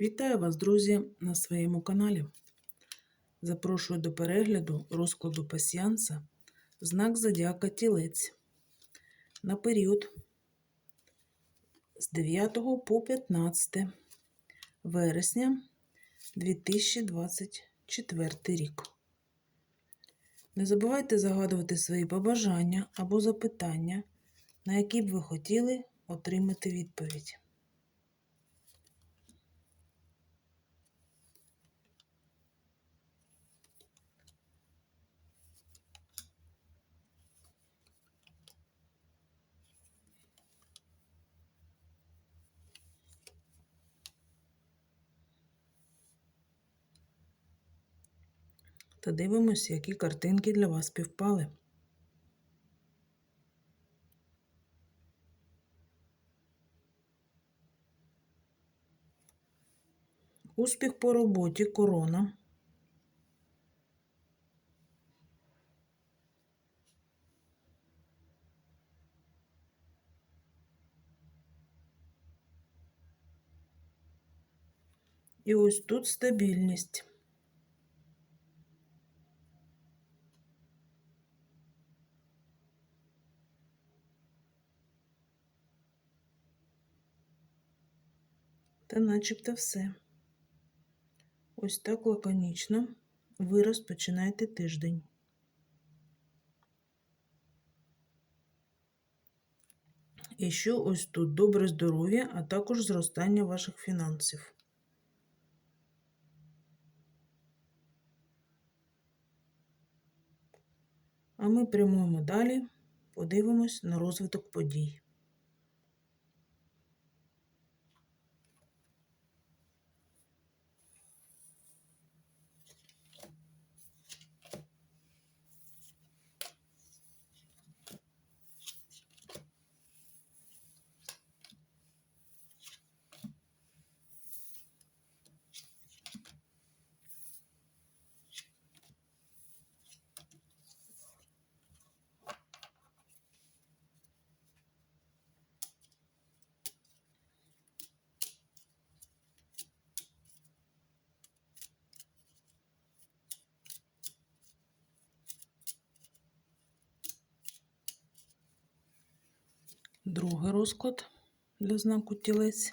Вітаю вас, друзі, на своєму каналі. Запрошую до перегляду розкладу пасіянса знак Зодіака Тілець на період з 9 по 15 вересня 2024 рік. Не забувайте загадувати свої побажання або запитання, на які б ви хотіли отримати відповідь. Та дивимося, які картинки для вас співпали. Успіх по роботі корона. І ось тут стабільність. Та начебто все. Ось так лаконічно ви розпочинаєте тиждень. І що ось тут добре здоров'я, а також зростання ваших фінансів. А ми прямуємо далі, подивимось на розвиток подій. Другий розклад для знаку тілець.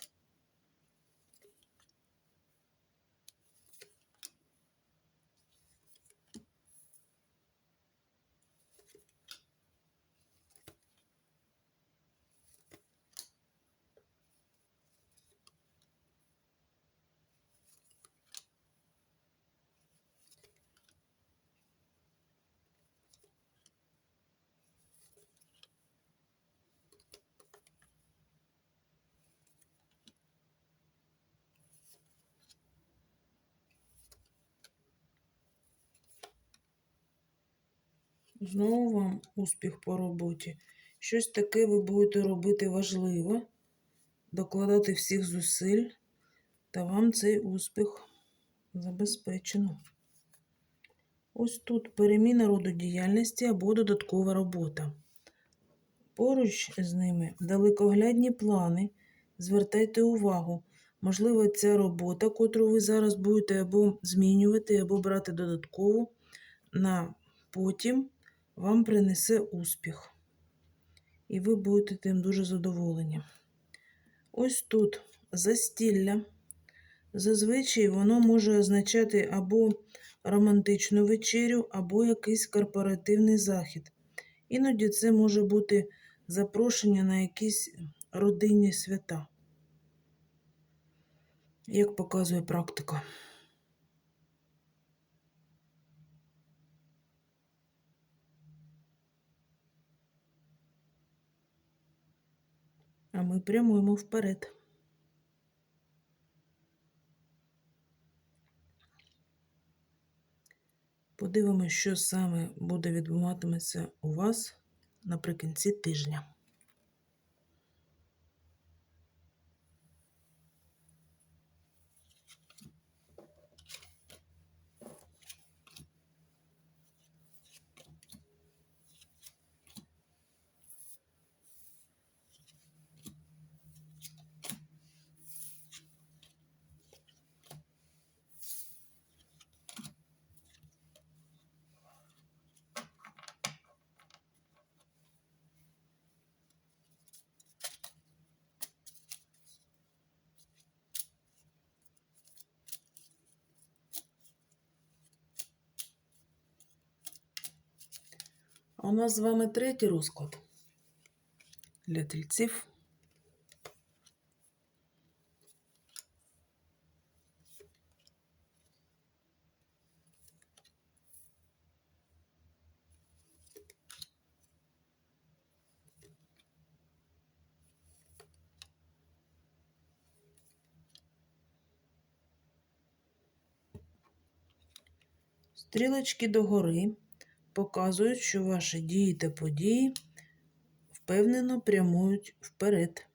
Знову вам успіх по роботі. Щось таке ви будете робити важливе, докладати всіх зусиль, та вам цей успіх забезпечено. Ось тут переміна роду діяльності або додаткова робота. Поруч з ними далекоглядні плани. Звертайте увагу, можливо, ця робота, котру ви зараз будете або змінювати, або брати додатково, на потім вам принесе успіх. І ви будете тим дуже задоволені. Ось тут застілля. Зазвичай воно може означати або романтичну вечерю, або якийсь корпоративний захід. Іноді це може бути запрошення на якісь родинні свята, як показує практика. А ми прямуємо вперед. Подивимося, що саме буде відбуватиметься у вас наприкінці тижня. У нас з вами третій розклад для тельців. Стрілочки догори показують, що ваші дії та події впевнено прямують вперед,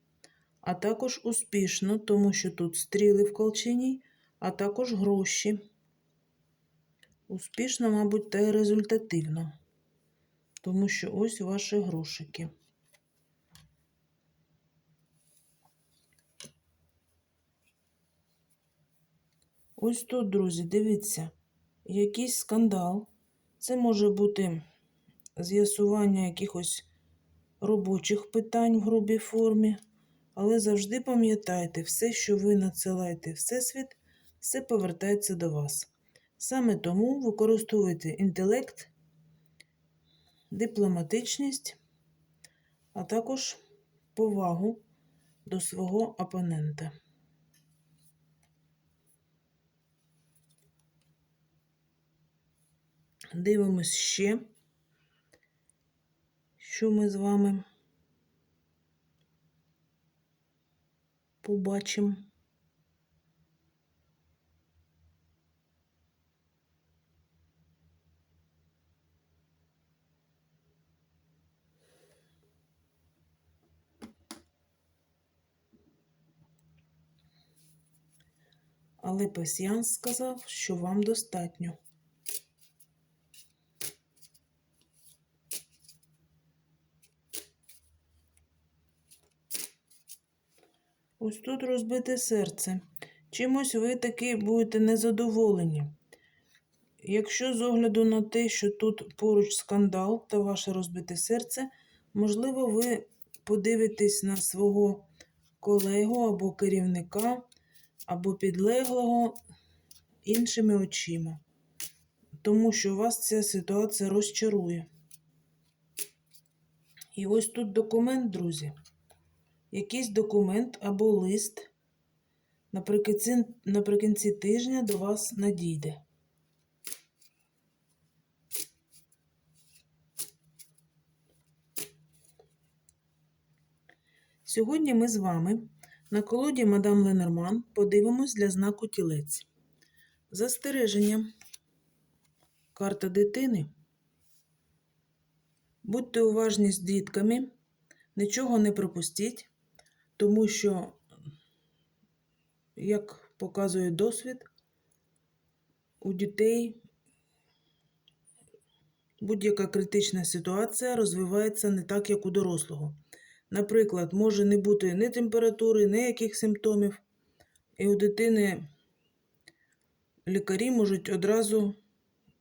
а також успішно, тому що тут стріли в колчині, а також гроші. Успішно, мабуть, та й результативно, тому що ось ваші грошики. Ось тут, друзі, дивіться, якийсь скандал. Це може бути з'ясування якихось робочих питань в грубій формі. Але завжди пам'ятайте, все, що ви надсилаєте Всесвіт, все повертається до вас. Саме тому використовуйте інтелект, дипломатичність, а також повагу до свого опонента. Дивимось ще, що ми з вами побачимо. Але пасіянс сказав, що вам достатньо. Ось тут розбите серце. Чимось ви таки будете незадоволені. Якщо з огляду на те, що тут поруч скандал та ваше розбите серце, можливо, ви подивитесь на свого колегу або керівника, або підлеглого іншими очима, тому що вас ця ситуація розчарує. І ось тут документ, друзі якийсь документ або лист наприкінці, наприкінці тижня до вас надійде. Сьогодні ми з вами на колоді Мадам Ленорман подивимось для знаку тілець. Застереження. Карта дитини. Будьте уважні з дітками, нічого не пропустіть, тому що, як показує досвід, у дітей будь-яка критична ситуація розвивається не так, як у дорослого. Наприклад, може не бути ні температури, ні яких симптомів, і у дитини лікарі можуть одразу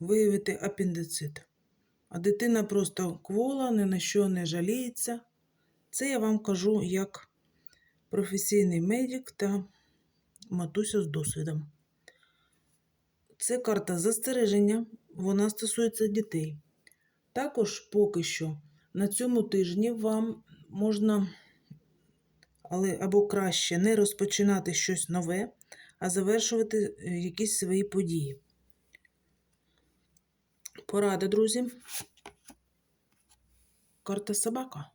виявити апендицит. А дитина просто квола, ні на що не жаліється. Це я вам кажу як професійний медик та матуся з досвідом. Це карта застереження, вона стосується дітей. Також поки що на цьому тижні вам можна, але або краще не розпочинати щось нове, а завершувати е, якісь свої події. Порада, друзі. Карта собака.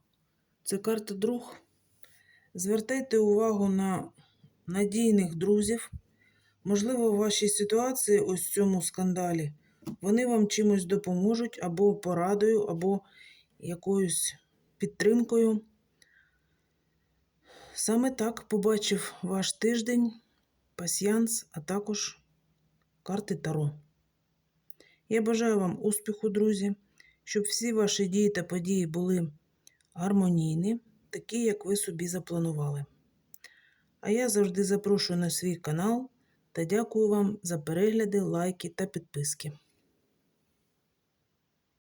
Це карта друг. Звертайте увагу на надійних друзів. Можливо, в вашій ситуації, ось цьому скандалі, вони вам чимось допоможуть або порадою, або якоюсь підтримкою. Саме так побачив ваш тиждень, пасьянс, а також карти Таро. Я бажаю вам успіху, друзі, щоб всі ваші дії та події були гармонійні такі, як ви собі запланували. А я завжди запрошую на свій канал та дякую вам за перегляди, лайки та підписки.